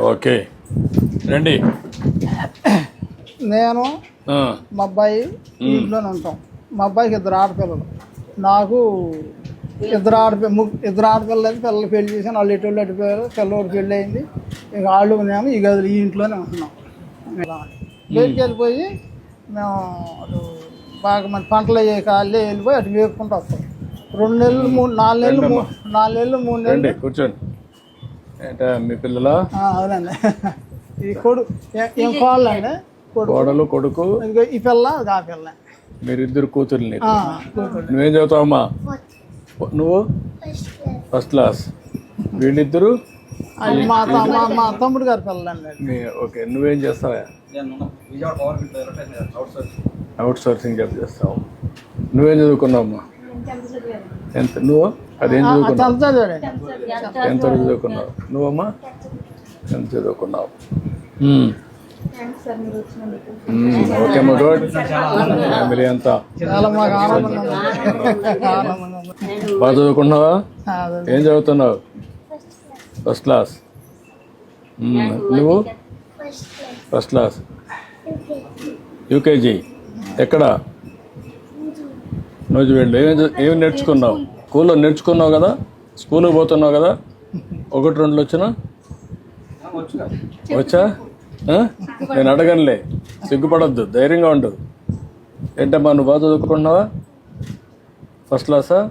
Okay. రండి. నేను మా అబ్బాయి ఇంట్లోనే ఉంటాం. మా అబ్బాయికి ఇద్దరు ఆడపిల్లలు. నాకు ఇద్దరు ఆడపి ము- ఇద్దరు ఆడపిల్లలు అయితే పిల్లలు పెళ్ళి చేసాను వాళ్ళు ఎటు అడిపోయారు పిల్లవాడు పెళ్ళి అయింది. ఇక వాళ్ళు మేము ఈ గదులు ఈ ఇంట్లోనే ఉంటున్నాం. బయటికి వెళ్ళిపోయి మేము అటు బాగా మన పంటలు అయ్యే కాళ్ళే వెళ్ళిపోయి అటు వేపుకుంటూ వస్తాం. రెండు నెలలు మూడు నాలుగు నెలలు నాలుగు నెలలు మూడు నెలలు. కూర్చోండి. మీ పిల్లల? ఆ, అవునండి. ఈ కొడు ఏ- ఏం కోళ్ళండి కొడు కోడలు కొడుకు? ఈ పిల్ల అది ఆ పిల్ల. మీరిద్దరు కూతుర్ని ఆ, కూతురు నువ్వేం చదువుతావమ్మా నువ్వు? First class. వీళ్ళిద్దరు? మా తమ్ముడు గారి. మీ ఓకే నువ్వేం చేస్తావా? అవుట్ సోర్సింగ్ జాబ్ చేస్తావు. నువ్వేం చదువుకున్నావమ్మా ఎంత నువ్వు? అదేం చదువుకున్నావు? ఎంత వరకు చదువుకున్నావు? నువ్వమ్మా? ఎంత చదువుకున్నావు. ఓకే గుడ్ ఫ్యామిలీ అంతా. బాగా చదువుకున్నావా. ఏం చదువుతున్నావు? First class. నువ్వు? ఫస్ట్ క్లాస్ యూకేజీ ఎక్కడ? రోజు వెళ్ళు ఏం చ- ఏం నేర్చుకున్నావు? స్కూల్లో నేర్చుకున్నావు కదా? స్కూల్కి పోతున్నావు కదా? ఒకటి రెండు వచ్చినా? వచ్చా? నేను అడగనులే. సిగ్గుపడద్దు. ధైర్యంగా ఉండు. ఏంటమ్మా నువ్వు బాగా చదువుకుంటున్నావా? ఫస్ట్ క్లాసా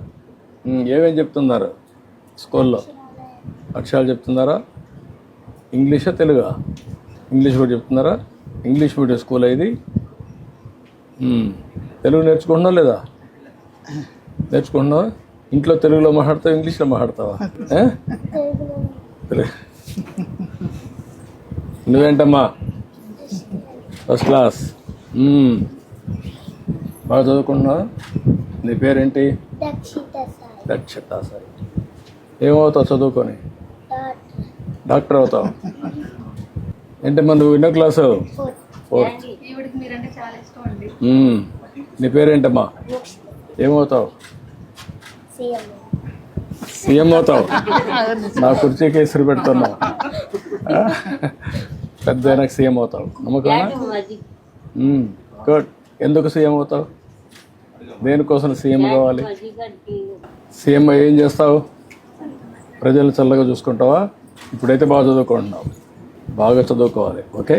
ఏమేం చెప్తున్నారు స్కూల్లో? అక్షరాలు చెప్తున్నారా? ఇంగ్లీషా తెలుగా? ఇంగ్లీష్ కూడా చెప్తున్నారా? ఇంగ్లీష్ మీడియం స్కూల్ ఇది? తెలుగు నేర్చుకుంటున్నావు లేదా? నేర్చుకుంటున్నావా? ఇంట్లో తెలుగులో మాట్లాడతావా ఇంగ్లీష్లో మాట్లాడతావా. నువ్వేంటమ్మా? First class. బాగా చదువుకుంటున్నావా? నీ పేరేంటి? దక్షత సార్ ఏమవుతావు చదువుకొని? డాక్టర్. అవుతావు. ఏంటమ్మా నువ్వు ఎన్నో క్లాసు? ఫోర్త్. నీ పేరేంటమ్మా? ఏమవుతావు? సీఎం అవుతావు. నా కుర్చీకి ఇసురు పెడుతున్నావు? పెద్ద సీఎం అవుతావు. నమ్మకమా గుడ్. ఎందుకు సీఎం అవుతావు? దేనికోసం సీఎం కావాలి? సీఎం ఏం చేస్తావు? ప్రజలు చల్లగా చూసుకుంటావా? ఇప్పుడైతే బాగా చదువుకుంటున్నావు. బాగా చదువుకోవాలి. ఓకే?